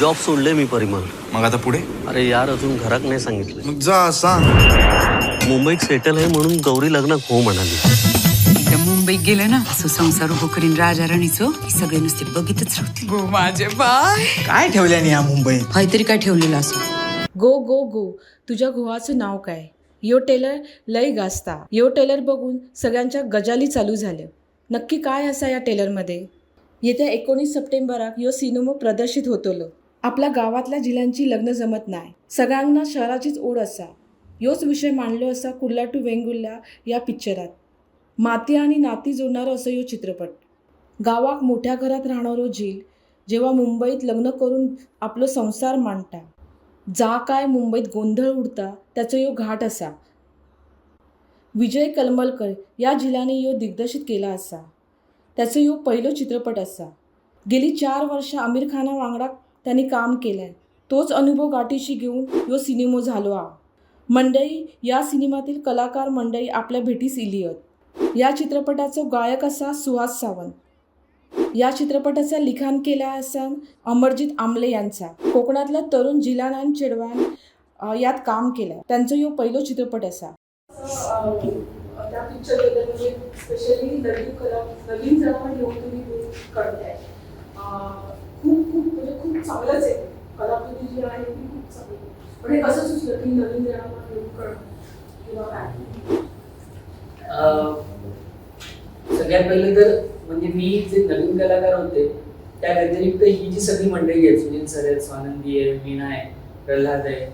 Job सोडले मी परिमल. मग आता पुढे? अरे यार अजून घरात नाही सांगितलं मग जा सांग. मुंबईत सेटल आहे म्हणून गौरी लग्न हो म्हणाली. मुंबईत गेले ना असं संसार उभं करीन राजा राणीचं सगळे नुसते बघितच राहतील. गो माझे बाय काय ठेवल्याने या मुंबईत? काहीतरी काय ठेवलेलं असं. गो गो गो तुझ्या घोवाचं नाव काय? यो टेलर लय गाजता. यो टेलर बघून सगळ्यांच्या गजाली चालू झाल्या. नक्की काय असा या टेलरमध्ये? येत्या एकोणीस सप्टेंबराक यो सिनेमा प्रदर्शित होतलो. आपल्या गावातल्या जिल्ह्यांची लग्न जमत नाही. सगळ्यांना शहराचीच ओढ असा. योच विषय मांडलो असा कुर्ला टू वेंगुर्ला या पिक्चरात. माती आणि नाती जोडणारं असं यो चित्रपट. गावाक मोठ्या घरात राहणारो झील जेव्हा मुंबईत लग्न करून आपलो संसार मांडता. जा काय मुंबईत गोंधळ उडता त्याचो यो घाट असा. विजय कलमलकर या झिलाने यो दिग्दर्शित केला असा. त्याचो यो पहिलो चित्रपट असा. गेली चार वर्ष आमिर खाना वांगडा त्यांनी काम केलंय. तोच अनुभव गाठीशी घेऊन यो सिनेमो झालो हा मंडई या सिनेमातील कलाकार मंडई आपल्या भेटीस इलियत या चित्रपटाचो गायक असा सुहास सावंत. या चित्रपटाचा लिखाण केला असा अमरजित आमले यांचा. कोकणातल्या तरुण जिलानान चेडवान यात काम केलं त्यांचो यो पहिलो चित्रपट असा. स्पेशली नवीन नवीन जमा घेऊन तुम्ही करताय खूप खूप चांगलंच आहे. कलाकृती जी आहे ती खूप चांगली पण हे कसं सुचलं? की नवीन जणांना घेऊन करणं किंवा काय सगळ्यात पहिले तर म्हणजे मी जे नवीन कलाकार होते त्या व्यतिरिक्त ही जी सगळी मंडळी आहे सुनील सर आहेत स्वानंदी आहे मीना आहे प्रल्हाद आहे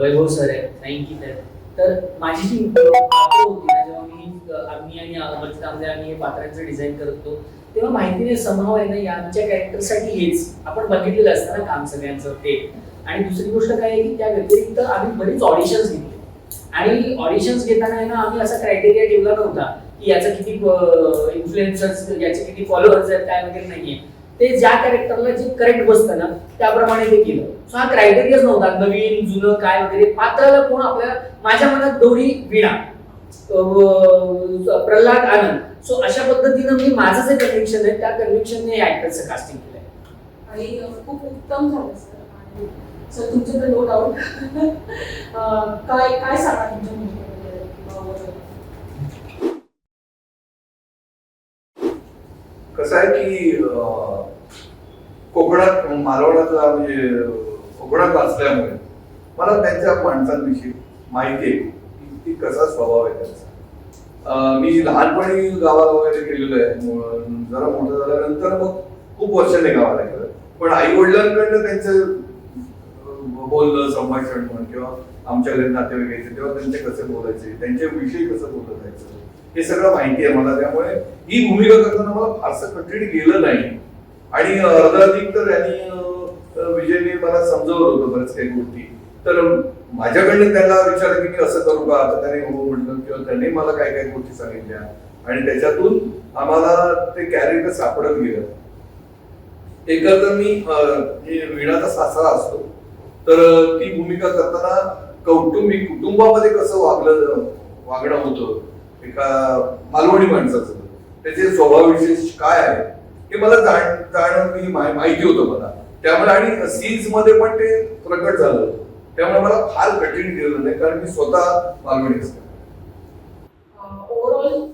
वैभव सर आहे अंकित आहे तर माझी जी पात्र होती ना जेव्हा मी आम्ही आणि अमरजित आम्ही हे पात्रांचं डिझाईन करतो तेव्हा माहिती नाही समभाव आहे ना यांच्या कॅरेक्टरसाठी हेच. आपण बघितलेलं असतं ना काम सगळ्यांचं ते. आणि दुसरी गोष्ट काय आहे की त्या व्यतिरिक्त आम्ही बरीच ऑडिशन्स घेतले. आणि ऑडिशन्स घेताना आहे ना आम्ही असा क्रायटेरिया ठेवला नव्हता की याचा किती इन्फ्लुएन्सर्स याचे किती फॉलोअर्स आहेत काय वगैरे नाहीये. ते ज्या कॅरेक्टरला जे करेक्ट बसतं ना त्याप्रमाणे ते केलं. सो हा क्रायटेरियाच नव्हता नवीन जुनं काय वगैरे. पात्राला कोण आपल्या माझ्या मनात दोरी विणा. प्रल्हाद आनंद. सो अशा पद्धतीनं मी माझं जे कन्व्हिक्शन आहे त्या कन्व्हिक्शनने ऍक्टरचं कास्टिंग केलंय. आणि खूप उत्तम झालं सर आणि सर तुमचं तर नो डाऊट काय काय सांगा तुमच्या कसं आहे की कोकणात मालवणातला म्हणजे कोकणात असल्यामुळे मला त्यांच्या माणसांविषयी माहिती आहे. की कसा स्वभाव आहे त्यांचा? मी लहानपणी गावाला वगैरे गेलेलो आहे. जरा मोठं झाल्यानंतर मग खूप वर्षाने गावाला गेलं पण आई वडिलांकडनं त्यांचं बोलणं संभाषण म्हण किंवा आमच्या घरी नातेवाईक यायचे तेव्हा त्यांचे कसे बोलायचे त्यांच्या विषयी कसं बोलत जायचं हे सगळं माहिती आहे मला. त्यामुळे ही भूमिका करताना मला फारसं कठीण गेलं नाही. आणि अर्धाधिक तर यांनी विजयने मला समजवलं होतं बऱ्याच काही गोष्टी. तर माझ्याकडनं त्याला विचारलं की मी असं करू का? तर त्याने हो म्हटलं किंवा त्यांनी मला काय काय गोष्टी सांगितल्या. आणि त्याच्यातून आम्हाला ते कॅरेक्टर सापडत गेलं. एकदा तर मी विणाचा वीणाचा सासरा असतो तर ती भूमिका करताना कौटुंबिक कुटुंबामध्ये कसं वागलं वागणं होतं एका मालवणी माणसाचं त्याचे स्वभाव विशेष काय आहे हे मला जाण जाणं मी माहिती होतं मला. त्यामुळे आणि सीन्समध्ये पण ते प्रकट झालं. त्यामुळे मला फार कठीण गेलं नाही कारण मी स्वतः मालवणी असते. ओव्हरऑल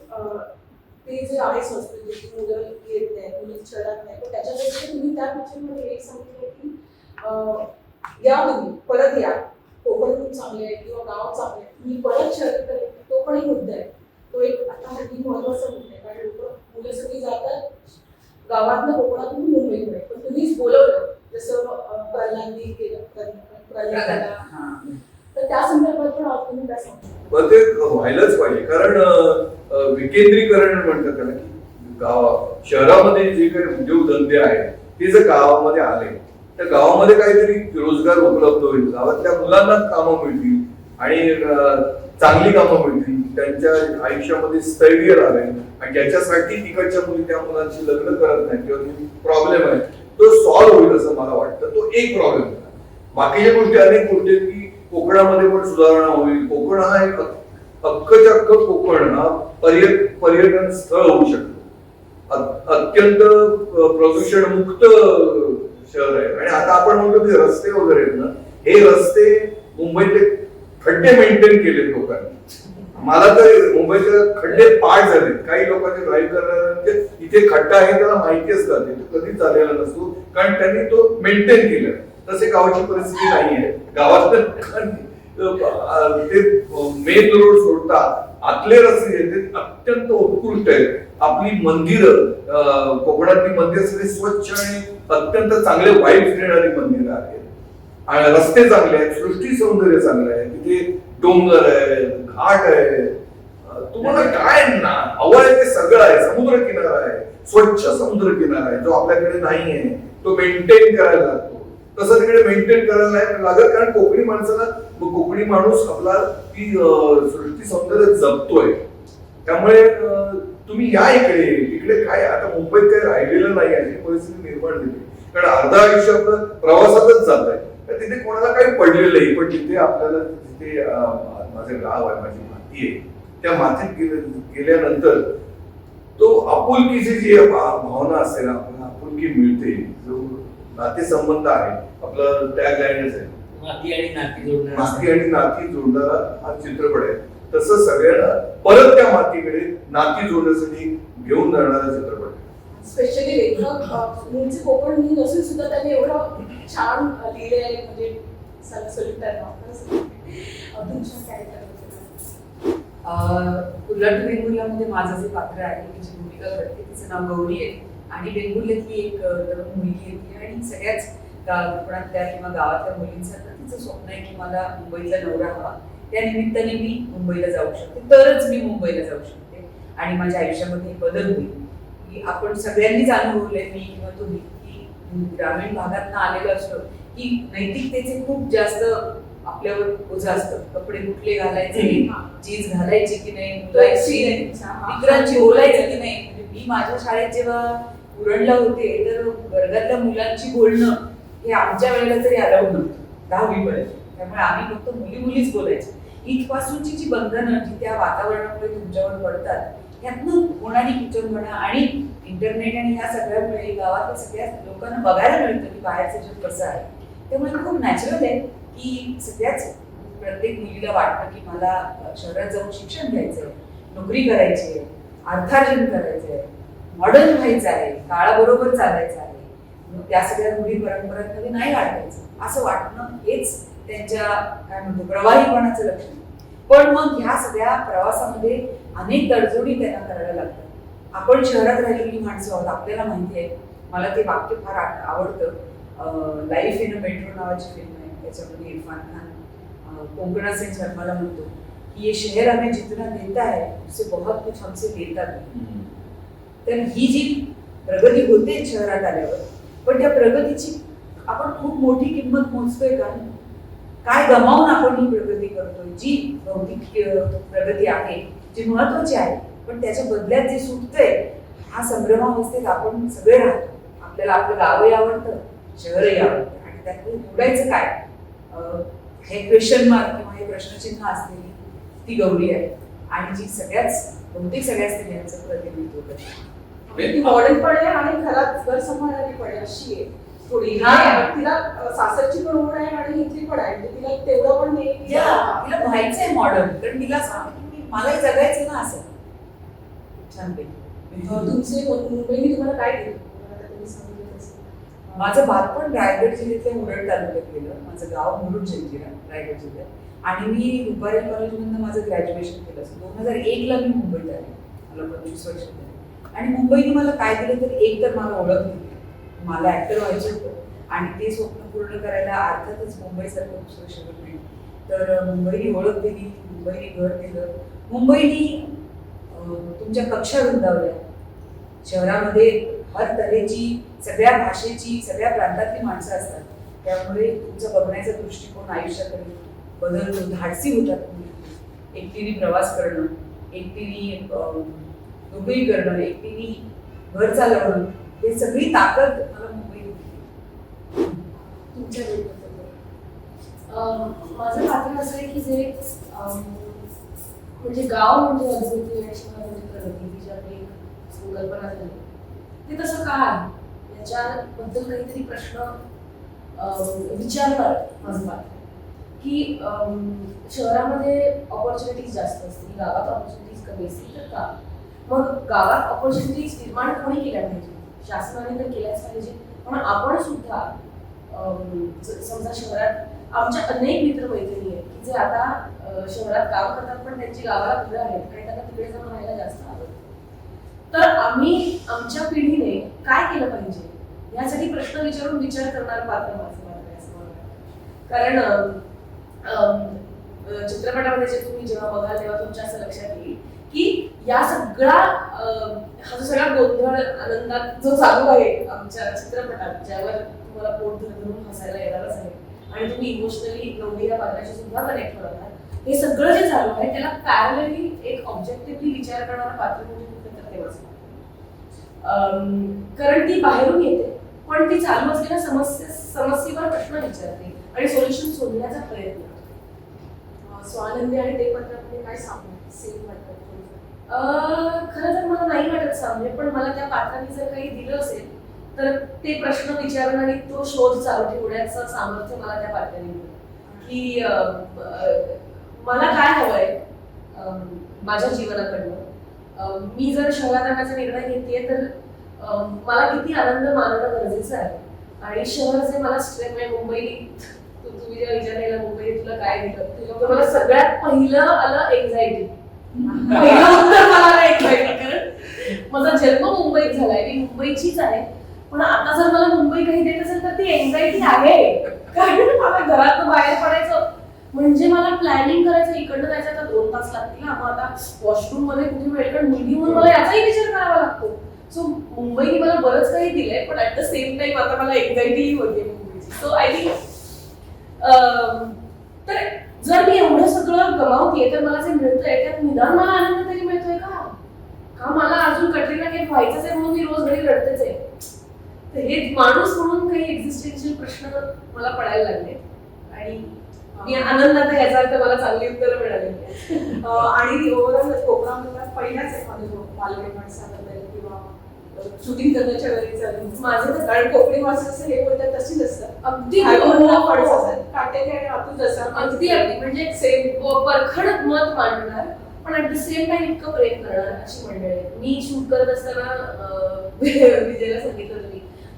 ते जे आहे संस्कृती मुलं येत नाही मुली चढत नाही पण त्याच्यापेक्षा तुम्ही त्या पिक्चरमध्ये एक सांगितलं की या तुम्ही परत या. कोकण खूप चांगले आहे किंवा गाव चांगले आहे तुम्ही परत शहरात करेल तो पण एक मुद्दा आहे. तो एक आता हल्ली महत्त्वाचा मुद्दा आहे कारण लोक मुलं सगळी जातात. गावातनं कोकणातून मुंबईकडे. पण तुम्हीच बोलवलं जसं अं, केलं तर त्या संदर्भात पण आज तुम्ही काय सांगता पण ते व्हायलाच पाहिजे. कारण विकेंद्रीकरण म्हणतात त्याला की गाव शहरामध्ये जे काही उद्योगधंदे आहेत ते जर गावामध्ये आले तर गावामध्ये काहीतरी रोजगार उपलब्ध होईल. गावातल्या मुलांना कामं मिळतील आणि चांगली कामं मिळतील. त्यांच्या आयुष्यामध्ये स्थैर्य राहील आणि ज्याच्यासाठी तिकडच्या मुली त्या मुलांशी लग्न करत नाही किंवा प्रॉब्लेम आहे. तो सॉल्व्ह होईल असं मला वाटतं. तो एक प्रॉब्लेम आहे. बाकीच्या गोष्टी अनेक गोष्टी आहेत की कोकणामध्ये पण सुधारणा होईल. कोकण हा एक अक्कचक्क कोकण हा पर्य पर्यटन स्थळ होऊ शकतो. अत्यंत प्रदूषण मुक्त शहर आहे. आणि आता आपण म्हणतो की रस्ते वगैरे आहेत ना हे रस्ते मुंबईतले खड्डे मेंटेन केले लोकांनी. मला तर मुंबईचे खड्डे पाठ झाले काही लोकांचे ड्राईव्ह करणाऱ्यांचे इथे खड्डा आहे त्याला माहिती असतात. तो कधीच झालेला नसतो. कारण त्यांनी तो मेंटेन केला तसे गावाची परिस्थिती नाही आहे गावात ते मेन रोड सोडता आतले रस्ते जे आहेत ते अत्यंत उत्कृष्ट आहेत. आपली मंदिरं कोकणातली मंदिरं सगळी स्वच्छ आणि अत्यंत चांगले वाईट देणारी मंदिरं आहेत. आणि रस्ते चांगले आहेत सृष्टी सौंदर्य चांगलं आहे. तिथे डोंगर आहे घाट आहे तुम्हाला काय ना हवं आहे ते सगळं आहे. समुद्र किनारा आहे. स्वच्छ समुद्र किनारा आहे. जो आपल्याकडे नाही आहे तो मेंटेन करायला लागतो. तसं तिकडे मेंटेन करायला नाही लागत कारण कोकणी माणसाला कोकणी माणूस आपला ती सृष्टी सौंदर्य जपतोय. त्यामुळे तुम्ही या इकडे इकडे काय आता मुंबईत काही राहिलेलं नाही अशी परिस्थिती निर्माण झाली. कारण अर्ध आयुष्य आपलं प्रवासातच जात आहे. तर तिथे कोणाला काही पडलेलं नाही पण तिथे आपल्याला तिथे माझं गाव आहे माझी माती आहे त्या मातीत गेल्या गेल्यानंतर तो आपुलकीची जी भावना असते ना आपल्याला आपुलकी मिळते. जो नातेसंबंध आहे. आपलं टॅग लाईनच आहे. माती आणि नाती जोडणार. माती आणि नाती जोडणारा हा चित्रपट आहे. तसं सगळ्यांना परत त्या मातीकडे नाती जोडण्यासाठी घेऊन जाणारा चित्रपट आहे. स्पेशली लेखक अ, मूळचे कोकण मी नसून सुद्धा त्यांनी एवढं छान लिहिले आहे म्हणजे उलट वेंगुर्ल्यामध्ये माझं जे पात्र आहे मी जी भूमिका करते तिचं नाव गौरी आहे. आणि वेंगुर्ल्यातली एक तरुण मुलगी येते आणि सगळ्याच कोकणातल्या किंवा गावातल्या मुलींसारखं तिचं स्वप्न आहे की मला मुंबईतला नवरा हवा. त्या निमित्ताने मी मुंबईला जाऊ शकते. तरच मी मुंबईला जाऊ शकते. आणि माझ्या आयुष्यामध्ये बदल होईल. की आपण सगळ्यांनीच अनुभवलंय मी किंवा तुम्ही की ग्रामीण भागात आलेलो असतो की नैतिकतेचे खूप जास्त आपल्यावर ओझं असतं. कपडे कुठले घालायचे जीन्स घालायची की नाही बोलायची मित्रांची बोलायचं की नाही. मी माझ्या शाळेत जेव्हा उरणला होते तर वर्गातल्या मुलांची बोलणं हे आमच्या वेळेला तरी अलाउड नव्हतं. दहावीपर्यंत त्यामुळे आम्ही फक्त मुली मुलीच बोलायचो. इथपासूनची जी बंधनं जी त्या वातावरणामुळे तुमच्यावर पडतात यातनं होणारी किचनपणा आणि इंटरनेट आणि ह्या सगळ्यामुळे गावातल्या सगळ्या लोकांना बघायला मिळतं की बाहेरचं जग कसं आहे. त्यामुळे खूप नॅचरल आहे की सगळ्याच प्रत्येक मुलीला वाटतं की मला शहरात जाऊन शिक्षण घ्यायचंय नोकरी करायची आहे अर्थार्जन करायचंय. मॉडर्न व्हायचं आहे काळाबरोबर चालायचं आहे. मग त्या सगळ्या रूढी परंपरांमध्ये नाही वाटायचं असं वाटणं हेच त्यांच्या काय म्हणतो प्रवाहीपणाचं लक्षण पण मग ह्या सगळ्या प्रवासामध्ये अनेक तडजोडी त्यांना करायला लागतात. आपण शहरात राहिलेली माणसं आहोत आपल्याला माहिती आहे. मला ते वाक्य फार आवडतं. लाईफ इन अ मेट्रो नावाची फिल्म आहे. त्याच्यामध्ये इरफान खान कोंकणा सेन शर्माला म्हणतो. की हे शहर आम्ही जितना देता है उससे बहुत कुछ हमसे देता नहीं. तर ही जी प्रगती होते शहरात आल्यावर पण त्या प्रगतीची आपण खूप मोठी किंमत मोजतोय का? काय गमावून आपण ही प्रगती करतोय जी भौतिक प्रगती आहे जी महत्वाची आहे पण त्याच्या बदल्यात जे सुटतंय हा संभ्रमावस्थेत आपण सगळे राहतो. आपल्याला आपलं गावही आवडतं शहरही आवडतं. आणि त्यातून निवडायचं काय? हे क्वेश्चन मार्क किंवा हे प्रश्नचिन्ह असलेली ती गौरी आहे. आणि जी सगळ्याच बहुतेक सगळ्या स्त्रियांचं प्रतिनिधित्व करते. मॉडेल पण आहे आणि घरात घर सांभाळणारी पण आहे अशी आहे. थोडी तिला सासरची पण ओढ आहे आणि इथली पण आहे. म्हणजे तिला तेवढं पण नाही. की- या, तिला व्हायचंय मॉडर्न कारण तिला जगायचं ना असं. छानपैकी तुमचे मुंबईने तुम्हाला काय दिलं. माझं बालपण रायगड जिल्ह्यातल्या मुरड तालुक्यात गेलं. माझं गाव मुरुड जंजिरा रायगड जिल्ह्यात. आणि मी दुपारी कॉलेजमधनं माझं ग्रॅज्युएशन केलं दोन हजार एकला मी मुंबईत आले. मला पंचवीस वर्ष आणि मुंबईने मला काय दिलं तर एक तर मला ओळख दिली मला ऍक्टर व्हायचं होतं. आणि ते स्वप्न पूर्ण करायला अर्थातच मुंबईसारखं दुसरं शहर नाही. तर मुंबईने ओळख दिली मुंबईने घर दिलं. मुंबईने तुमच्या कक्षा रुंदावल्या. शहरामध्ये हर तऱ्हेची सगळ्या भाषेची सगळ्या प्रांतातली माणसं असतात. त्यामुळे तुमचा बघण्याचा दृष्टिकोन आयुष्याकडे बदलतो. धाडसी होतात एकटीने प्रवास करणं एकटीने नोकरी करणं एकटीने घर चालवणं हे सगळी ताकद मला मुंबई होती. तुमच्या माझं पात्र असं आहे की जे म्हणजे गाव म्हणजे अद्भुत आणि शहर म्हणजे प्रगती ही जी आपली एक संकल्पना झाली. ते तसं का आहे? ह्याच्याबद्दल काहीतरी प्रश्न विचारणार माझं पात्र की शहरामध्ये ऑपॉर्च्युनिटीज जास्त असतील गावात ऑपॉर्च्युनिटीज कमी असतील तर का? मग गावात ऑपॉर्च्युनिटीज निर्माण कोणी केल्या पाहिजे? शासनाने तर केल्याच पाहिजे. पण आपण सुद्धा अं, समजा शहरात आमच्या अनेक मित्रमैत्रिणी आहेत की जे आता शहरात काम करतात पण त्यांची गावाला घरं आहेत आणि त्यांना तिकडे जाऊन राहायला जास्त आवडतं. तर आम्ही आमच्या पिढीने काय केलं पाहिजे? यासाठी प्रश्न विचारून विचार करणार पात्र माझं पात्र आहे असं मला कारण अं, चित्रपटामध्ये जे तुम्ही जेव्हा बघाल तेव्हा तुमच्या असं लक्षात येईल की या सगळा हा जो सगळा गोंधळ आनंदात जो चालू आहे आमच्या चित्रपटात ज्यावर तुम्हाला पोट धरून हसायला येणारच आहे आणि तुम्ही इमोशनली गौरी या पात्राशी सुद्धा कनेक्ट होणार आहात. हे सगळं जे चालू आहे त्याला पॅरलली एक ऑब्जेक्टिव्हली विचार करणारा पात्र म्हणजे कुठलं तर तेव्हाच अं, कारण ती बाहेरून येते पण ती चालू असलेल्या समस्ये समस्येवर प्रश्न विचारते आणि सोल्युशन शोधण्याचा प्रयत्न करते. स्वानंदी आणि ते पत्र काय सांगू सेम वाटतं खरं तर मला नाही वाटत सामने पण मला त्या पात्राने जर काही दिलं असेल तर ते प्रश्न विचारून आणि तो शोध चालू ठेवण्याचं सामर्थ्य मला त्या पात्राने दिलं की मला काय हवंय माझ्या जीवनाकडनं? मी जर शहरात राहण्याचा निर्णय घेते तर मला किती आनंद मानणं गरजेचं आहे? आणि शहर जे मला स्ट्रेंथ म्हणजे मुंबई तू तुम्ही जेव्हा विचारायला मुंबई तुला काय दिलं? तर मला सगळ्यात पहिलं आलं एन्झायटी पहिलं उत्तर मला कारण माझा जन्म मुंबईत झालाय. मी मुंबईचीच आहे. पण आता जर मला मुंबई काही देत असेल तर ती एन्झायटी आहे. कारण मला घरात बाहेर पडायचं. म्हणजे मला प्लॅनिंग करायचं इकडनं जायचं आता दोन तास लागतील ना. मग आता वॉशरूममध्ये कुठे मिळेल कारण मुलगी म्हणून मला याचाही विचार करावा लागतो. सो मुंबईने मला बरंच काही दिलंय पण ऍट द सेम टाइम आता मला एन्झायटीही होते मुंबईची. सो आय थिंक तर जर मी एवढं सगळं गमावते तर मला जे मिळतंय त्यात निदान मला आनंद तरी मिळतोय का? का मला अजून कटरीना काही व्हायचंच आहे म्हणून मी रोज घरी रडतेच आहे. तर हे माणूस म्हणून काही एक्झिस्टेन्शियल प्रश्न मला पडायला लागले. आणि मी आनंदात आहे याचा अर्थ मला चांगली उत्तरं मिळाली. आणि ओव्हरऑल कोकणामधला पहिलाच आहे माझं बालनिर्माण शूटिंग करण्याच्या वेळी चालू माझं तर कारण कोकणी भाषा हे बोलतात तशीच असतात अगदी आतून. अगदी अगदी म्हणजे सेम परखड मत मांडणार पण ऍट द सेम टाइम इतकं प्रेम करणार अशी मंडळी. मी शूट करत असताना विजयला सांगितलं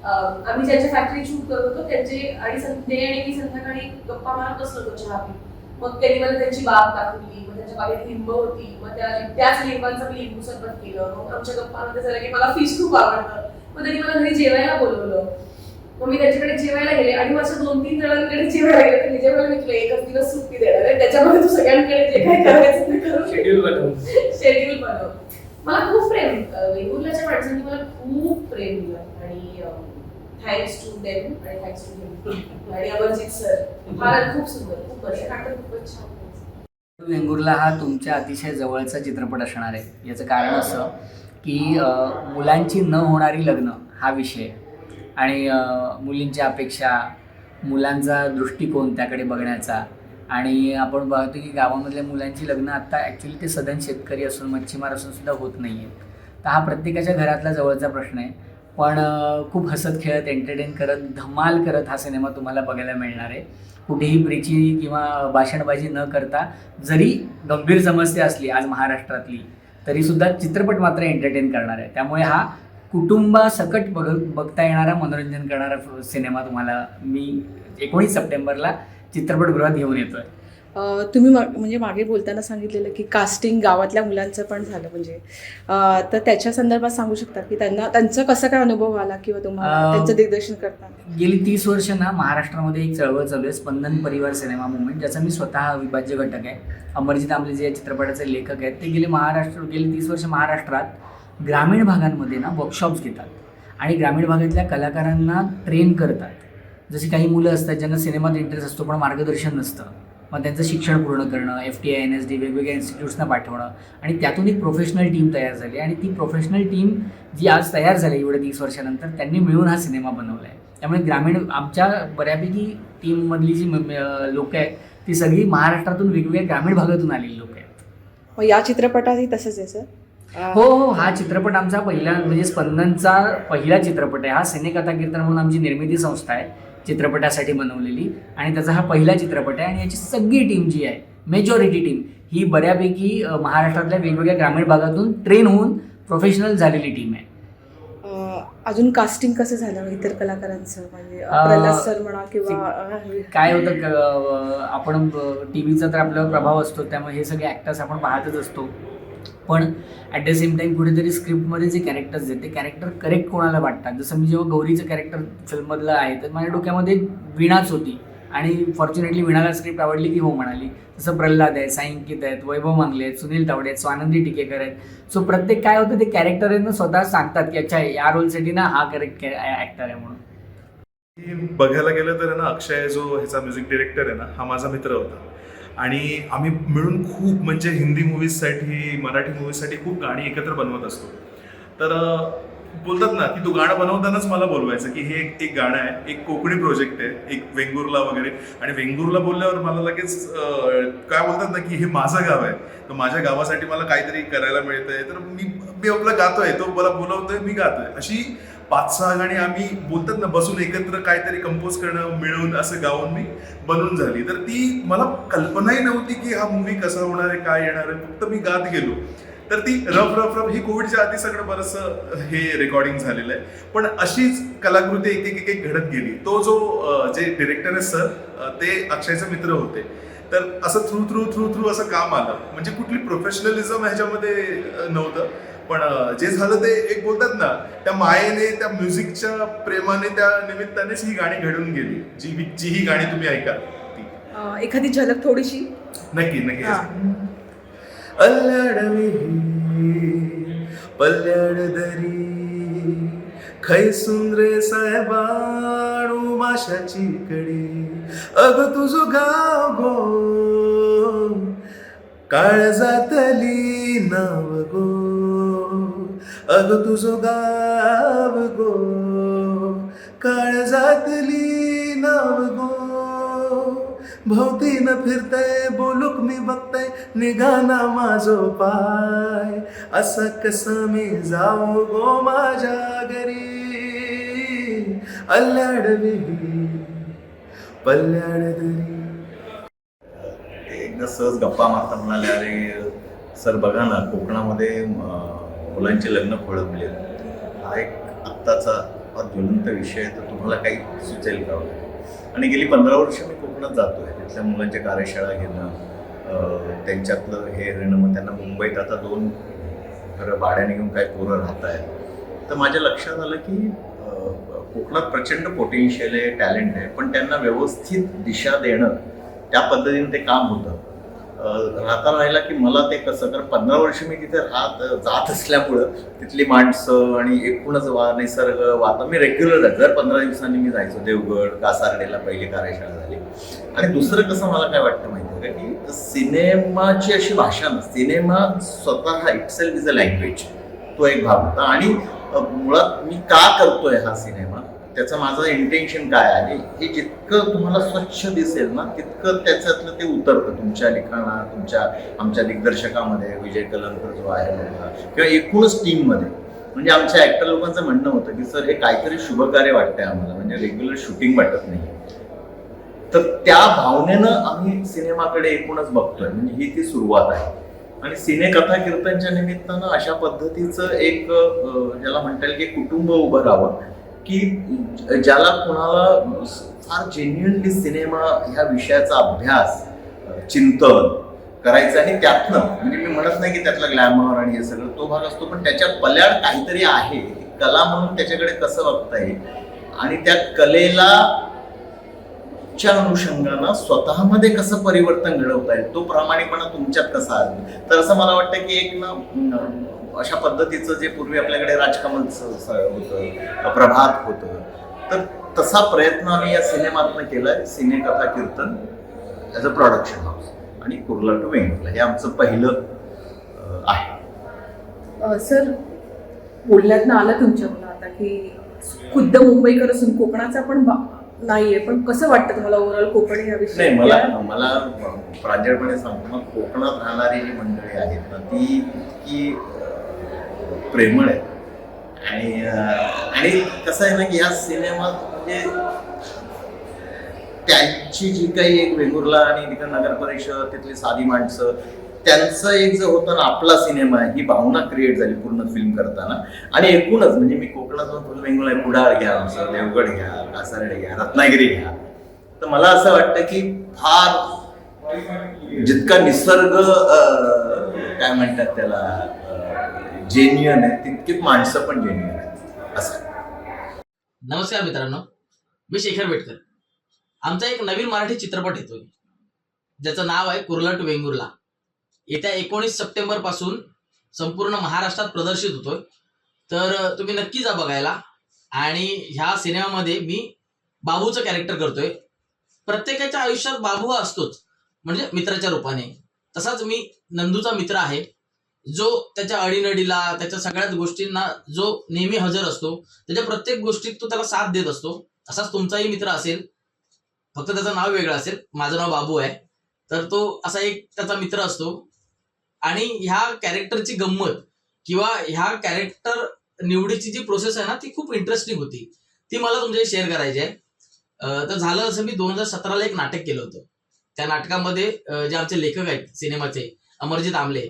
अं, आम्ही ज्यांच्या फॅक्टरी शूट करत होतो त्यांचे आणि ते आणि मी संध्याकाळी गप्पा मारत होतो चहा. मग त्यांनी मला त्यांची बाग दाखवली त्यांच्या बागेत लिंब होती. मग त्या त्याच लिंबांचं मी लिंबू सरबत केलं. मग आमच्या गप्पामध्ये झालं की मला फिश खूप आवडतं. मग त्यांनी मला घरी जेवायला बोलवलं. मग मी त्याच्याकडे जेवायला गेले आणि माझ्या दोन तीन जणांकडे जेवायला गेले. विजय मला मी तुला एकच दिवस सुट्टी देणार आहे. त्याच्यामध्ये तू सगळ्यांकडे जे काय करायचं ते करू शेड्यूल बनवून शेड्यूल बनव. मला खूप प्रेम वेंगुर्ल्याच्या माणसांनी मला खूप प्रेम दिलं. आणि थँक्स टू देम आणि थँक्स टू हिम आणि अमरजित सर. फार खूप सुंदर खूप बरं नाटक खूपच छान. वेंगुर्ला हा तुमच्या अतिशय जवळचा चित्रपट असणार आहे. याचं कारण असं की मुलांची न होणारी लग्न हा विषय आणि मुलींच्या अपेक्षा मुलांचा दृष्टिकोन त्याकडे बघण्याचा आणि आपण पाहतो की गावामधल्या मुलांची लग्न आत्ता ॲक्च्युली ते सदन शेतकरी असून मच्छीमार असून सुद्धा होत नाही आहेत तर हा प्रत्येकाच्या घरातला जवळचा प्रश्न आहे. पण खूप हसत खेळत एंटरटेन करत धमाल करत हा सिनेमा तुम्हाला बघायला मिळणार आहे. कुठेही प्रीची किंवा भाषणबाजी न करता जरी गंभीर समस्या असली आज महाराष्ट्रातली तरीसुद्धा चित्रपट मात्र एंटरटेन करणार आहे. त्यामुळे हा कुटुंबासकट बघ बघता येणारा मनोरंजन करणारा सिनेमा तुम्हाला मी एकोणीस सप्टेंबरला चित्रपटगृहात घेऊन येतो आहे तुम्ही मा म्हणजे मागे बोलताना सांगितलेलं की कास्टिंग गावातल्या मुलांचं पण झालं म्हणजे. तर त्याच्या संदर्भात सांगू शकता की त्यांना त्यांचा कसा काय अनुभव आला किंवा तुम्हाला त्यांचं दिग्दर्शन करताना? गेली तीस वर्ष ना महाराष्ट्रामध्ये एक चळवळ चालू आहे स्पंदन परिवार सिनेमा मुवमेंट ज्याचा मी स्वतः अविभाज्य घटक आहे. अमरजित आमले जे या चित्रपटाचे लेखक आहेत ते गेले महाराष्ट्र गेली तीस वर्ष महाराष्ट्रात ग्रामीण भागांमध्ये ना वर्कशॉप्स घेतात. आणि ग्रामीण भागातल्या कलाकारांना ट्रेन करतात. जशी काही मुलं असतात ज्यांना सिनेमात इंटरेस्ट असतो पण मार्गदर्शन नसतं. मग त्यांचं शिक्षण पूर्ण करणं F T I N S D वेगवेगळ्या इन्स्टिट्यूट्सना पाठवणं आणि त्यातून एक प्रोफेशनल टीम तयार झाली. आणि ती प्रोफेशनल टीम जी आज तयार झाली एवढ्या तीस वर्षानंतर त्यांनी मिळून हा सिनेमा बनवला आहे त्यामुळे ग्रामीण आमच्या बऱ्यापैकी टीममधली जी लोक आहेत ती सगळी महाराष्ट्रातून वेगवेगळ्या ग्रामीण भागातून आलेली लोक आहेत. मग या चित्रपटातही तसंच आहे सर? हो हो हा चित्रपट आमचा पहिला म्हणजे स्पंदनचा पहिला चित्रपट आहे. हा सिनेकथा कीर्तन म्हणून आमची निर्मिती संस्था आहे. चित्रपटासाठी बनवलेली. आणि त्याचा हा पहिला चित्रपट आहे आणि याची सगळी टीम जी आहे मेजॉरिटी टीम ही बऱ्यापैकी महाराष्ट्रातल्या वेगवेगळ्या ग्रामीण भागातून ट्रेन होऊन प्रोफेशनल झालेली टीम आहे. अजून कास्टिंग कसं झालं? इतर कलाकारांचं म्हणजे अं, प्रल्हाद सर म्हणा किंवा अं, काय होतं आपण टी व्हीचा तर आपल्यावर प्रभाव असतो त्यामुळे हे सगळे ॲक्टर्स आपण पाहतच असतो. पण ॲट द सेम टाईम कुठेतरी स्क्रिप्टमध्ये जे कॅरेक्टर्स आहेत ते कॅरेक्टर करेक्ट कोणाला वाटतात? जसं मी जेव्हा गौरीचं कॅरेक्टर फिल्ममधलं आहे तर माझ्या डोक्यामध्ये वीणाच होती. आणि फॉर्च्युनेटली वीणाला स्क्रिप्ट आवडली की हो म्हणाली. जसं प्रल्हाद आहे साईंकित आहेत वैभव मांगले आहेत सुनील तावडे आहेत स्वानंदी टिकेकर आहेत. सो प्रत्येक काय होतं ते कॅरेक्टर आहे ना स्वतः सांगतात की अच्छा या रोलसाठी ना हा करेक्ट ॲक्टर आहे म्हणून. बघायला गेलं तर ना अक्षय जो ह्याचा म्युझिक डिरेक्टर आहे ना हा माझा मित्र होता. आणि आम्ही मिळून खूप म्हणजे हिंदी मूवीजसाठी मराठी मूवीजसाठी खूप गाणी एकत्र बनवत असतो. तर बोलतात ना की तू गाणं बनवतानाच मला बोलवायचं की हे एक एक गाणं आहे एक कोकणी प्रोजेक्ट आहे एक वेंगुर्ला वगैरे. आणि वेंगुर्ला बोलल्यावर मला लगेच काय बोलतात ना की हे माझं गाव आहे. तर माझ्या गावासाठी मला काहीतरी करायला मिळतंय. तर मी मी आपलं गातोय तो मला बोलवतोय मी गातोय. अशी पाच सहा गाणी आम्ही बोलतात ना बसून एकत्र काहीतरी कंपोज करणं मिळून असं गाऊन मी बनून झाली. तर ती मला कल्पनाही नव्हती की हा मूवी कसा होणार आहे काय येणार आहे. फक्त मी गात गेलो. तर ती रफ रफ रफ ही कोविडच्या आधी सगळं बरंचसं हे रेकॉर्डिंग झालेलं आहे. पण अशीच कलाकृती एक एक एक घडत गेली. तो जो जे डिरेक्टर आहे सर ते अक्षयचे मित्र होते. तर असं थ्रू थ्रू थ्रू थ्रू असं काम आलं. म्हणजे कुठली प्रोफेशनलिझम ह्याच्यामध्ये नव्हतं. पण जे झालं ते एक बोलतात ना त्या मायेने त्या म्युझिकच्या प्रेमाने त्या निमित्तानेच ही गाणी घडून गेली. जी जी ही गाणी तुम्ही ऐका ती. एखादी झलक थोडीशी? नक्की नक्की. अल्लाडवी पल्ल्याड दरी. खैसून रे साहेबाणू माशाची कडी अग तुझं गाव गो काळ जातली नाव गो अग तुझं गाव गो काळ जातली नाव गो भोवती न फिरतय बोलूक मी बघतय निघाना माझो पाय. असा कसा मी जाऊ गो माझ्या घरी? एकदा सहज गप्पा मारता म्हणाले अरे सर बघा ना कोकणामध्ये मुलांचे लग्न खोळंबले हा एक आत्ताचा फार ज्वलंत विषय आहे तर तुम्हाला काही सुचेल का आणि गेली पंधरा वर्ष मी कोकणात जातोय तिथल्या मुलांच्या कार्यशाळा घेणं त्यांच्यातलं हे घेणं मग त्यांना मुंबईत आता दोन घरं भाड्याने घेऊन काही पोरं राहत आहेत तर माझ्या लक्षात आलं की अं, कोकणात प्रचंड पोटेन्शियल आहे टॅलेंट आहे पण त्यांना व्यवस्थित दिशा देणं त्या पद्धतीने ते काम होतं. राहता राहिला की मला ते कसं कारण पंधरा वर्ष मी तिथे राहत जात असल्यामुळं तिथली माणसं आणि एकूणच वा निसर्ग वाता मी रेग्युलर दर पंधरा दिवसांनी मी जायचो देवगड कासारडेला पहिली कार्यशाळा झाली. आणि दुसरं कसं मला काय वाटतं माहिती आहे का की सिनेमाची अशी भाषा ना सिनेमा स्वतः इटसेल्फ इज अ लँग्वेज तो एक भाग होता. आणि मुळात मी का करतोय हा सिनेमा? त्याचं माझं इंटेन्शन काय आहे? हे जितकं तुम्हाला स्वच्छ दिसेल ना तितकं त्याच्यातलं ते उतरतं. तुमच्या लिखाणात तुमच्या आमच्या दिग्दर्शकामध्ये विजय कलंकर जो आहे किंवा एकूणच टीममध्ये म्हणजे आमच्या ऍक्टर लोकांचं म्हणणं होतं की सर हे काहीतरी शुभकार्य वाटतंय आम्हाला म्हणजे रेग्युलर शूटिंग वाटत नाही. तर त्या भावनेनं आम्ही सिनेमाकडे एकूणच बघतोय. म्हणजे ही ती सुरुवात आहे. आणि सिने कथा कीर्तनच्या निमित्तानं अशा पद्धतीचं एक ज्याला म्हणता येईल की कुटुंब उभं राहावं. की ज्याला कोणाला फार जेन्युअनली सिनेमा ह्या विषयाचा अभ्यास चिंतन करायचं आणि त्यातनं. म्हणजे मी म्हणत नाही की त्यातलं ग्लॅमर आणि हे सगळं तो भाग असतो पण त्याच्या पल्याड काहीतरी आहे. कला म्हणून त्याच्याकडे कसं बघता येईल? आणि त्या कलेला च्या अनुषंगानं स्वतःमध्ये कसं परिवर्तन घडवता येईल? तो प्रामाणिकपणा तुमच्यात कसा आहे? तर असं मला वाटतं की एक ना अशा पद्धतीचं जे पूर्वी आपल्याकडे राजकमल होतं प्रभात होतं तर तसा प्रयत्न आम्ही या सिनेमातनं केलाय. सिने कथा कीर्तन ॲज अ प्रोडक्शन हाऊस आणि कुर्ला टू वेंगुर्ला हे आमचं पहिलं आहे. सर बोलण्यातनं आलं तुमच्याकडून आता की खुद्द मुंबईकर असून कोकणाचा पण बा- नाहीये पण कसं वाटतं तुम्हाला ओव्हरऑल कोकण या नाही विषयी मला मला प्रांजळपणे सांगतो ना कोकणात राहणारी जी मंडळी आहेत ना ती की प्रेमळ आहे. आणि आणि कसं आहे ना की ह्या सिनेमात म्हणजे त्यांची जी काही एक वेंगुर्ला आणि तिकडे नगर परिषद तिथली साधी माणसं त्यांचं एक जो होतं ना आपला सिनेमा आहे ही भावना क्रिएट झाली पूर्ण फिल्म करताना. आणि एकूणच म्हणजे मी कोकणात जाऊन फुल वेंगुर्ला कुडाळ घ्या आमचं देवगड घ्या कासारडे घ्या रत्नागिरी घ्या. तर मला असं वाटतं की फार जितका निसर्ग काय म्हणतात त्याला? जेन्युअन आहे तितकीच माणसं पण जेन्युअन आहेत. असं. नमस्कार मित्रांनो मी शेखर बेटकर आमचा एक नवीन मराठी चित्रपट येतोय. ज्याचं नाव आहे कुर्ला टू वेंगुर्ला. येत्या एकोणीस सप्टेंबरपासून संपूर्ण महाराष्ट्रात प्रदर्शित होतोय. तर तुम्ही नक्की जा बघायला. आणि ह्या सिनेमामध्ये मी बाबूचं कॅरेक्टर करतोय. प्रत्येकाच्या आयुष्यात बाबू हा असतोच. म्हणजे मित्राच्या रूपाने. तसाच मी नंदूचा मित्र आहे. जो त्याच्या अडीनडीला त्याच्या सगळ्याच गोष्टींना जो नेहमी हजर असतो त्याच्या प्रत्येक गोष्टीत तो त्याला साथ देत असतो. असाच तुमचाही मित्र असेल फक्त त्याचं नाव वेगळं असेल माझं नाव बाबू आहे तर तो असा एक त्याचा मित्र असतो. आणि ह्या कॅरेक्टरची गंमत किंवा ह्या कॅरेक्टर निवडीची जी प्रोसेस आहे ना ती खूप इंटरेस्टिंग होती. ती मला तुमच्याशी शेअर करायची आहे. तर झालं असं मी दोन हजार सतराला एक नाटक केलं होतं. त्या नाटकामध्ये जे आमचे लेखक आहेत सिनेमाचे अमरजित आमले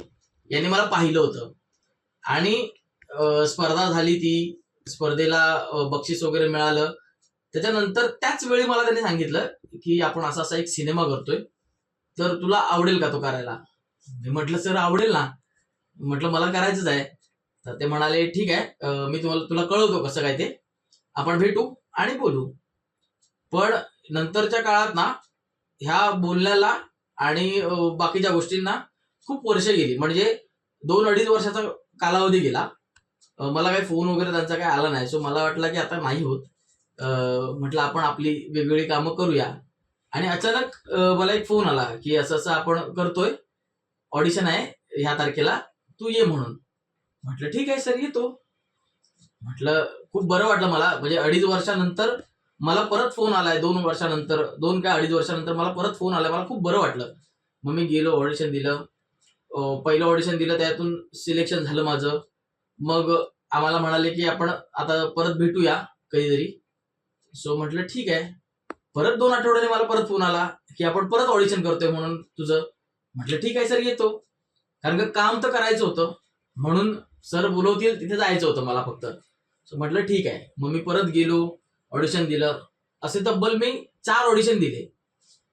यांनी मला पाहिलं होतं. आणि स्पर्धा झाली ती स्पर्धेला बक्षीस वगैरे मिळालं. त्याच्यानंतर त्याच वेळी मला त्यांनी सांगितलं की आपण असा असा एक सिनेमा करतोय. तर तुला आवडेल का तो करायला? मी म्हटलं सर आवडेल ना. म्हटलं मला करायचंच आहे. तर ते म्हणाले ठीक आहे मी तुम्हाला तुला कळवतो कसं काय ते. आपण भेटू आणि बोलू. पण नंतरच्या काळात ना ह्या बोलण्याला आणि बाकीच्या गोष्टींना खूप वर्ष गेली. म्हणजे दोन अडीच वर्षाचा कालावधी गेला. मला काही फोन वगैरे त्यांचा काही आला नाही. सो मला वाटलं की आता नाही होत. म्हटलं आपण आपली वेगवेगळी कामं करूया. आणि अचानक मला एक फोन आला की असं असं आपण करतोय. ऑडिशन आहे ह्या तारखेला. तू ये म्हणून. म्हटलं ठीक आहे सर येतो. म्हटलं खूप बरं वाटलं मला. म्हणजे अडीच वर्षानंतर मला परत फोन आलाय. दोन वर्षानंतर दोन काय अडीच वर्षानंतर मला परत फोन आलाय. मला खूप बरं वाटलं. मग मी गेलो ऑडिशन दिलं. पहिलं ऑडिशन दिलं त्यातून सिलेक्शन झालं माझं. मग आम्हाला म्हणाले की आपण आता परत भेटूया कधीतरी. सो म्हटलं ठीक आहे. परत दोन आठवड्याने मला परत फोन आला की आपण परत ऑडिशन करतोय म्हणून तुझं. म्हटलं ठीक आहे सर येतो. कारण का काम तर करायचं होतं. म्हणून सर बोलवतील तिथे जायचं होतं मला फक्त. सो म्हटलं ठीक आहे. मग मी परत गेलो ऑडिशन दिलं. असे तब्बल मी चार ऑडिशन दिले.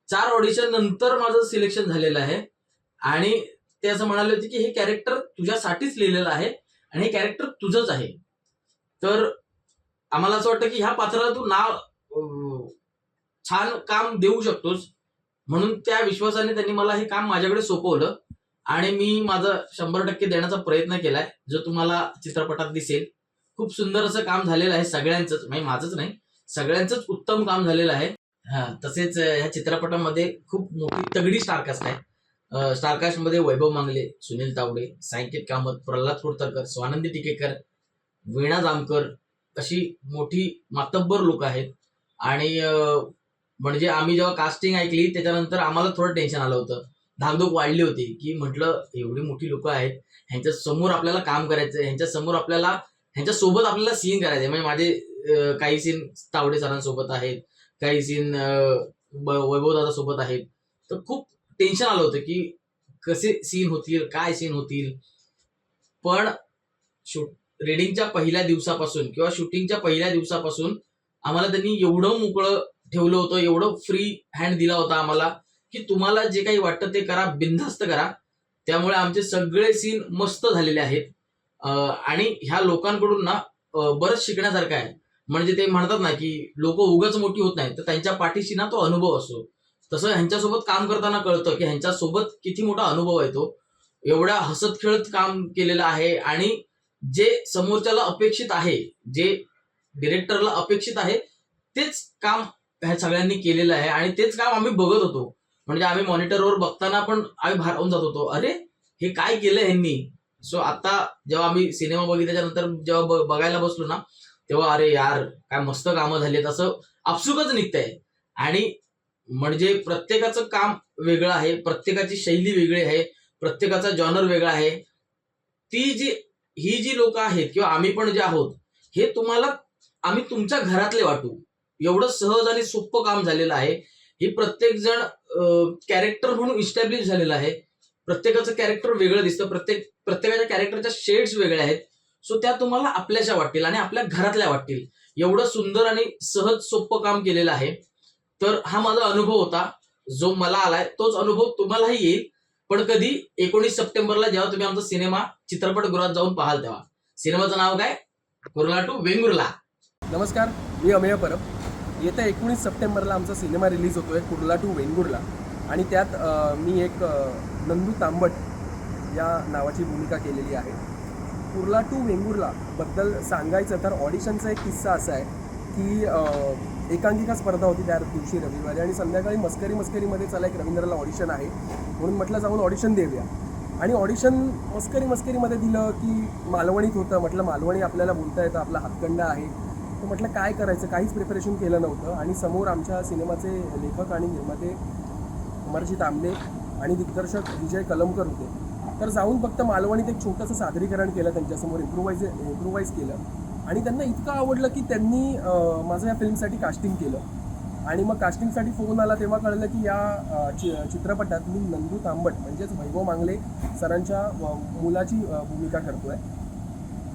चार ऑडिशन नंतर माझं सिलेक्शन झालेलं आहे. आणि ते असं म्हणाले होते की हे कॅरेक्टर तुझ्यासाठीच लिहिलेलं आहे आणि हे कॅरेक्टर तुझंच आहे. तर आम्हाला असं वाटतं की ह्या पात्राला तू नाव छान काम देऊ शकतोस. म्हणून त्या विश्वासाने त्यांनी मला हे काम माझ्याकडे सोपवलं आणि मी माझं शंभर टक्के देण्याचा प्रयत्न केलाय जो तुम्हाला चित्रपटात दिसेल. खूप सुंदर असं काम झालेलं आहे सगळ्यांचंच म्हणजे माझंच नाही सगळ्यांचंच उत्तम काम झालेलं आहे. हा तसेच ह्या चित्रपटामध्ये खूप मोठी तगडी स्टारकास्ट आहे. स्टारकास्टमध्ये वैभव मांगले सुनील तावडे सायंकित कामत प्रल्हाद कुडतरकर स्वानंदी टिकेकर वीणा जामकर अशी मोठी मातब्बर लोक आहेत. आणि म्हणजे आम्ही जेव्हा कास्टिंग ऐकली त्याच्यानंतर आम्हाला थोडं टेन्शन आलं होतं. धाकधूक वाढली होती की म्हटलं एवढी मोठी लोक आहेत ह्यांच्या समोर आपल्याला काम करायचं ह्यांच्या समोर आपल्याला ह्यांच्या सोबत आपल्याला सीन करायचे म्हणजे माझे काही सीन तावडे सरांसोबत आहेत काही सीन वैभवदादा सोबत आहेत. तर खूप टेन्शन आलं होतं की कसे सीन होतील काय सीन होतील. पण शूट रेडिंगच्या पहिल्या दिवसापासून किंवा शूटिंगच्या पहिल्या दिवसापासून आम्हाला त्यांनी एवढं मोकळं ठेवलं होतं एवढं फ्री हँड दिला होता आम्हाला की तुम्हाला जे काही वाटतं ते करा बिनधास्त करा. त्यामुळे आमचे सगळे सीन मस्त झालेले आहेत. आणि ह्या लोकांकडून ना बरंच शिकण्यासारखं आहे. म्हणजे ते म्हणतात ना की लोक उगाच मोठी होत नाहीत तर त्यांच्या पाठीशी ना तो अनुभव असतो. तसं ह्यांच्यासोबत काम करताना कळतं की ह्यांच्यासोबत किती मोठा अनुभव आहे तो. एवढ्या हसत खेळत काम केलेलं आहे आणि जे समोरच्याला अपेक्षित आहे जे डिरेक्टरला अपेक्षित आहे तेच काम ह्या सगळ्यांनी केलेलं आहे आणि तेच काम आम्ही बघत होतो. म्हणजे आम्ही मॉनिटरवर बघताना पण आम्ही भारावून जात होतो. अरे हे काय केलं ह्यांनी? सो आता जेव्हा आम्ही सिनेमा बघितल्याच्या नंतर जेव्हा बघायला बसलो ना तेव्हा अरे यार काय मस्त कामं झालीत असं आपसुकच निघतंय. आणि म्हणजे प्रत्येकाचं काम वेगळं आहे प्रत्येकाची शैली वेगळी आहे प्रत्येकाचा जॉनर वेगळा आहे. ती जी ही जी लोक आहेत किंवा आम्ही पण जे आहोत हे तुम्हाला आम्ही तुमच्या घरातले वाटू. एवढं सहज आणि सोपं काम झालेलं आहे. हे प्रत्येक जण कॅरेक्टर म्हणून इस्टॅब्लिश झालेलं आहे. प्रत्येकाचं कॅरेक्टर वेगळं दिसतं. प्रत्येक प्रत्येकाच्या कॅरेक्टरच्या शेड्स वेगळ्या आहेत. सो त्या तुम्हाला आपल्याशा वाटतील आणि आपल्या घरातल्या वाटतील. एवढं सुंदर आणि सहज सोपं काम केलेलं आहे. तर हा माझा अनुभव होता. जो मला आलाय तोच अनुभव तुम्हालाही येईल. पण कधी एकोणीस सप्टेंबरला जेव्हा तुम्ही आमचा सिनेमा चित्रपटगृहात जाऊन पाहाल तेव्हा. सिनेमाचं नाव काय? कुर्ला टू वेंगुर्ला. नमस्कार मी अमेय परब. येत्या एकोणीस सप्टेंबरला आमचा सिनेमा रिलीज होतोय कुर्ला टू वेंगुर्ला. आणि त्यात मी एक नंदू तांबट या नावाची भूमिका केलेली आहे. कुर्ला टू वेंगुर्ला बद्दल सांगायचं तर ऑडिशनचा एक किस्सा असा आहे की एकांकिका स्पर्धा होती त्या दिवशी रविवारी आणि संध्याकाळी मस्करी मस्करीमध्ये चला एक रवींद्रला ऑडिशन आहे. म्हणून म्हटलं जाऊन ऑडिशन देऊया. आणि ऑडिशन मस्करी मस्करीमध्ये दिलं की मालवणीत होतं. म्हटलं मालवणी आपल्याला बोलता येतं आपला हातकंडा आहे. तर म्हटलं काय करायचं? काहीच प्रिपरेशन केलं नव्हतं. आणि समोर आमच्या सिनेमाचे लेखक आणि निर्माते अमरजित आंबे आणि दिग्दर्शक विजय कलमकर होते. तर जाऊन फक्त मालवणीत एक छोटंसं सादरीकरण केलं त्यांच्यासमोर इम्प्रुवाईज इम्प्रुवाईज केलं. आणि त्यांना इतकं आवडलं की त्यांनी माझं या फिल्मसाठी कास्टिंग केलं. आणि मग कास्टिंगसाठी फोन आला तेव्हा कळलं की या चि चित्रपटात मी नंदू तांबट म्हणजेच वैभव मांगले सरांच्या मुलाची भूमिका भूमिका करतोय.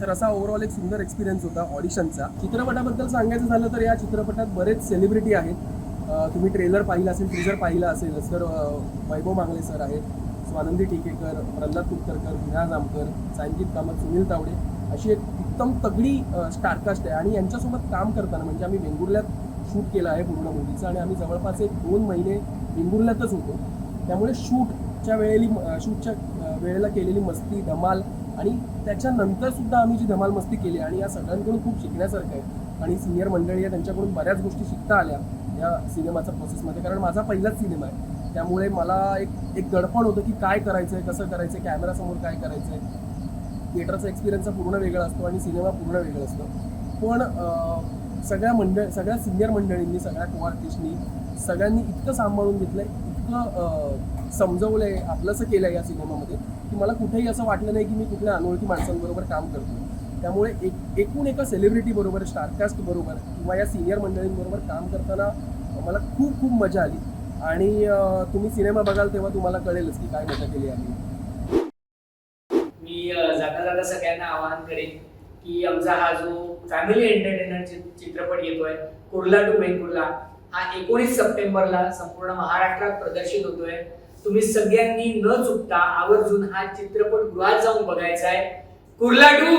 तर असा ओव्हरऑल एक सुंदर एक्सपिरियन्स होता ऑडिशनचा चित्रपटाबद्दल सांगायचं झालं तर या चित्रपटात बरेच सेलिब्रिटी आहेत. तुम्ही ट्रेलर पाहिला असेल टीजर पाहिला असेल तर वैभव मांगले सर आहेत स्वानंदी टिकेकर प्रल्हाद कुटकरकर विना जामकर सांगित कामत सुनील तावडे अशी एक उत्तम तगडी स्टारकास्ट आहे. आणि यांच्यासोबत काम करताना म्हणजे आम्ही वेंगुर्ल्यात शूट केलं आहे पूर्ण मुलीचं आणि आम्ही जवळपास एक दोन महिने वेंगुर्ल्यातच होतो. त्यामुळे शूटच्या वेळेली शूटच्या वेळेला केलेली मस्ती धमाल आणि त्याच्यानंतर सुद्धा आम्ही जी धमाल मस्ती केली आणि या सगळ्यांकडून खूप शिकण्यासारखं आहे. आणि सिनियर मंडळी आहे त्यांच्याकडून बऱ्याच गोष्टी शिकता आल्या या सिनेमाच्या प्रोसेसमध्ये कारण माझा पहिलाच सिनेमा आहे. त्यामुळे मला एक एक दडपण होतं की काय करायचं आहे कसं करायचं आहे कॅमेरासमोर काय करायचं आहे थिएटरचा एक्सपिरियन्स पूर्ण वेगळा असतो आणि सिनेमा पूर्ण वेगळा असतो. पण सगळ्या मंडळ सगळ्या सिनियर मंडळींनी सगळ्या को आर्टिस्टनी सगळ्यांनी इतकं सांभाळून घेतलंय इतकं समजवलं आहे आपलंसं केलंय या सिनेमामध्ये की मला कुठेही असं वाटलं नाही की मी कुठल्या अनोळखी माणसांबरोबर काम करतो. त्यामुळे एक एकूण एका सेलिब्रिटीबरोबर स्टारकास्टबरोबर स्टारकास्ट बरोबर किंवा या सिनियर मंडळींबरोबर काम करताना मला खूप खूप मजा आली. आणि तुम्ही सिनेमा बघाल तेव्हा तुम्हाला कळेलच की काय मजा केली आहे सगळ्यांना आवाहन करेन की आमचा हा जो फॅमिली एंटरटेनर चित्रपट येतोय कुर्ला टू वेंकुर्ला हा एकोणीस सप्टेंबरला संपूर्ण महाराष्ट्रात प्रदर्शित होतोय. तुम्ही सगळ्यांनी न चुकता आवर्जून हा चित्रपट गृहात जाऊन बघायचा आहे. कुर्ला टू